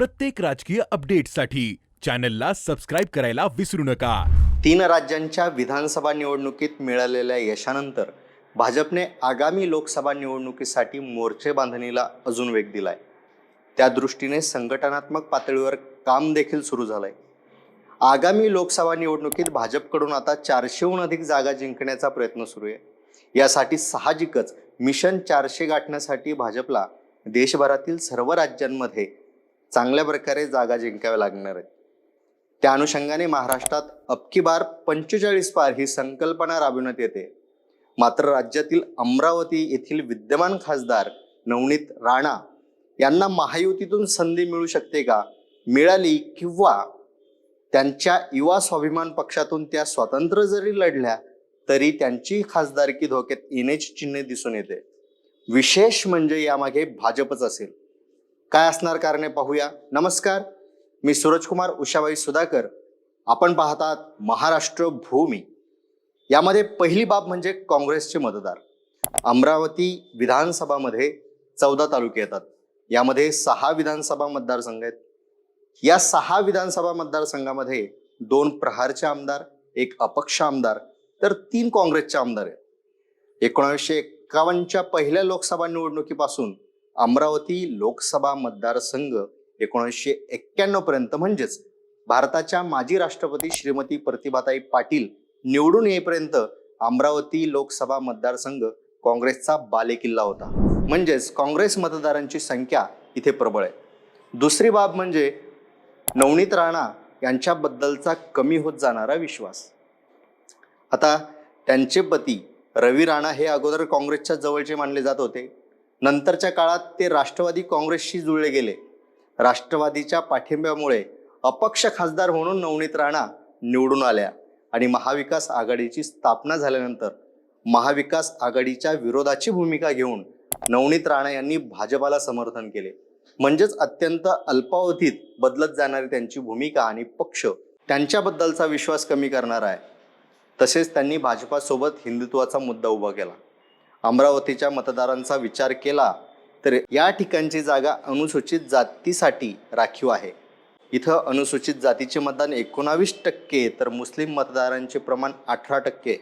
प्रत्येक राजकीय अपडेटसाठी चॅनलला सबस्क्राईब करायला विसरू नका. तीन राज्यांच्या विधानसभा निवडणुकीत मिळालेल्या यशानंतर भाजपने आगामी लोकसभा निवडणुकीसाठी मोर्चे बांधणीला अजून वेग दिलाय. त्या दृष्टीने संघटनात्मक पातळीवर काम देखील सुरू झालंय. आगामी लोकसभा निवडणुकीत भाजपकडून आता चारशेहून अधिक जागा जिंकण्याचा प्रयत्न सुरू आहे. यासाठी साहजिकच मिशन चारशे गाठण्यासाठी भाजपला देशभरातील सर्व राज्यांमध्ये चांगल्या प्रकारे जागा जिंकाव्या लागणार आहेत. त्या अनुषंगाने महाराष्ट्रात अबकी बार पंचेचाळीस पार ही संकल्पना राबविण्यात येते. मात्र राज्यातील अमरावती येथील विद्यमान खासदार नवनीत राणा यांना महायुतीतून संधी मिळू शकते का मिळाली किंवा त्यांच्या युवा स्वाभिमान पक्षातून त्या स्वतंत्र जरी लढल्या तरी त्यांची खासदारकी धोक्यात येण्याची चिन्हे दिसून येते. विशेष म्हणजे यामागे भाजपच असेल. काय असणार कारणे पाहूया. नमस्कार मी सूरजकुमार उषाबाई सुधाकर. आपण पाहतात महाराष्ट्र भूमी. यामध्ये पहिली बाब म्हणजे काँग्रेसचे मतदार. अमरावती विधानसभामध्ये चौदा तालुके येतात. यामध्ये सहा विधानसभा मतदारसंघ आहेत. या सहा विधानसभा मतदारसंघामध्ये दोन प्रहारचे आमदार एक अपक्ष आमदार तर तीन काँग्रेसचे आमदार आहेत. एकोणीसशे एक्कावन्नच्या पहिल्या लोकसभा निवडणुकीपासून अमरावती लोकसभा मतदारसंघ एकोणीसशे एक्क्याण्णव पर्यंत म्हणजेच भारताच्या माजी राष्ट्रपती श्रीमती प्रतिभाताई पाटील निवडून येईपर्यंत अमरावती लोकसभा मतदारसंघ काँग्रेसचा बालेकिल्ला होता. म्हणजेच काँग्रेस मतदारांची संख्या इथे प्रबळ आहे. दुसरी बाब म्हणजे नवनीत राणा यांच्याबद्दलचा कमी होत जाणारा विश्वास. आता त्यांचे पती रवी राणा हे अगोदर काँग्रेसच्या जवळचे मानले जात होते. नंतरच्या काळात ते राष्ट्रवादी काँग्रेसशी जुळले गेले. राष्ट्रवादीच्या पाठिंब्यामुळे अपक्ष खासदार म्हणून नवनीत राणा निवडून आल्या आणि महाविकास आघाडीची स्थापना झाल्यानंतर महाविकास आघाडीच्या विरोधाची भूमिका घेऊन नवनीत राणा यांनी भाजपाला समर्थन केले. म्हणजेच अत्यंत अल्पावधीत बदलत जाणारी त्यांची भूमिका आणि पक्ष त्यांच्याबद्दलचा विश्वास कमी करणार आहे. तसेच त्यांनी भाजपासोबत हिंदुत्वाचा मुद्दा उभा केला. अमरावतीच्या मतदारांचा विचार केला तर या ठिकाणची जागा अनुसूचित जातीसाठी राखीव आहे. इथं अनुसूचित जातीचे मतदान एकोणावीस टक्के तर मुस्लिम मतदारांचे प्रमाण अठरा टक्के.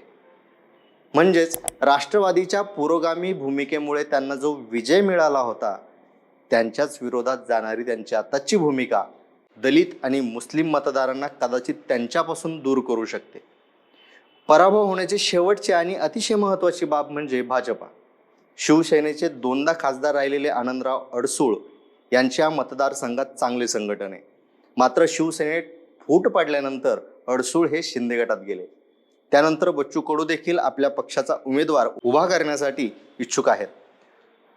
म्हणजेच राष्ट्रवादीच्या पुरोगामी भूमिकेमुळे त्यांना जो विजय मिळाला होता त्यांच्याच विरोधात जाणारी त्यांची आताची भूमिका दलित आणि मुस्लिम मतदारांना कदाचित त्यांच्यापासून दूर करू शकते. पराभव होण्याची शेवटची आणि अतिशय महत्त्वाची बाब म्हणजे भाजपा. शिवसेनेचे दोनदा खासदार राहिलेले आनंदराव अडसूळ यांच्या मतदारसंघात चांगले संघटन आहे. मात्र शिवसेनेत फूट पाडल्यानंतर अडसूळ हे शिंदे गटात गेले. त्यानंतर बच्चू कडू देखील आपल्या पक्षाचा उमेदवार उभा करण्यासाठी इच्छुक आहेत.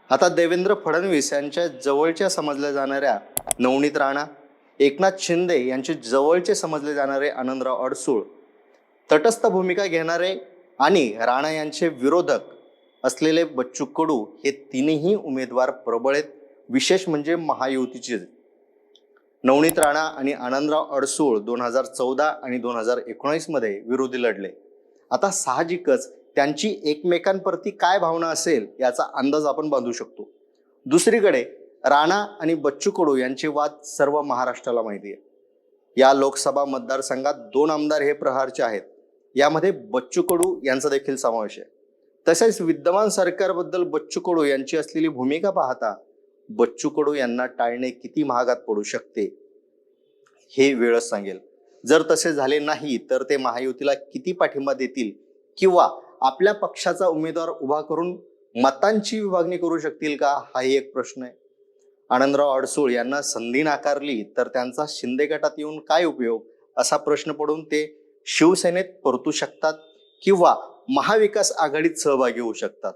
आता देवेंद्र फडणवीस यांच्या जवळच्या समजल्या जाणाऱ्या नवनीत राणा एकनाथ शिंदे यांचे जवळचे समजले जाणारे आनंदराव अडसूळ तटस्थ भूमिका घेणारे आणि राणा यांचे विरोधक असलेले बच्चू कडू हे तीनही उमेदवार प्रबळ आहेत. विशेष म्हणजे महायुतीचे. नवनीत राणा आणि आनंदराव अडसूळ दोन हजार चौदा आणि दोन हजार एकोणीसमध्ये विरोधी लढले. आता साहजिकच त्यांची एकमेकांप्रती काय भावना असेल याचा अंदाज आपण बांधू शकतो. दुसरीकडे राणा आणि बच्चू कडू यांचे वाद सर्व महाराष्ट्राला माहिती आहे. या लोकसभा मतदारसंघात दोन आमदार हे प्रहारचे आहेत. यामध्ये बच्चू कडू यांचा देखील समावेश आहे. तसेच विद्यमान सरकारबद्दल बच्चू कडू यांची असलेली भूमिका पाहता बच्चू कडू यांना टाळणे किती महागात पडू शकते हे वेळच सांगेल. जर तसे झाले नाही तर ते महायुतीला किती पाठिंबा देतील किंवा आपल्या पक्षाचा उमेदवार उभा करून मतांची विभागणी करू शकतील का हाही एक प्रश्न आहे. आनंदराव अडसूळ यांना संधी नाकारली तर त्यांचा शिंदे गटात येऊन काय उपयोग असा प्रश्न पडून ते शिवसेनेत परतू शकतात किंवा महाविकास आघाडीत सहभागी होऊ शकतात.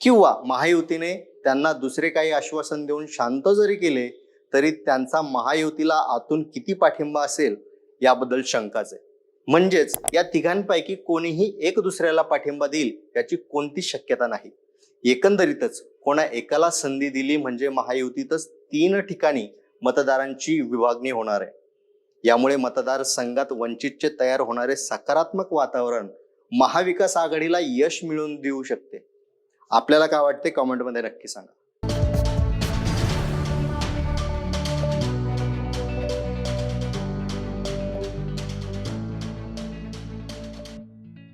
किंवा महायुतीने त्यांना दुसरे काही आश्वासन देऊन शांत जरी केले तरी त्यांचा महायुतीला आतून किती पाठिंबा असेल याबद्दल शंकाच आहे. म्हणजेच या तिघांपैकी कोणीही एक दुसऱ्याला पाठिंबा देईल याची कोणतीच शक्यता नाही. एकंदरीतच कोणा एकाला संधी दिली म्हणजे महायुतीतच तीन ठिकाणी मतदारांची विभागणी होणार आहे. यामुळे मतदारसंघात वंचितचे तयार होणारे सकारात्मक वातावरण महाविकास आघाडीला यश मिळवून देऊ शकते. आपल्याला काय वाटते? कॉमेंटमध्ये नक्की सांगा.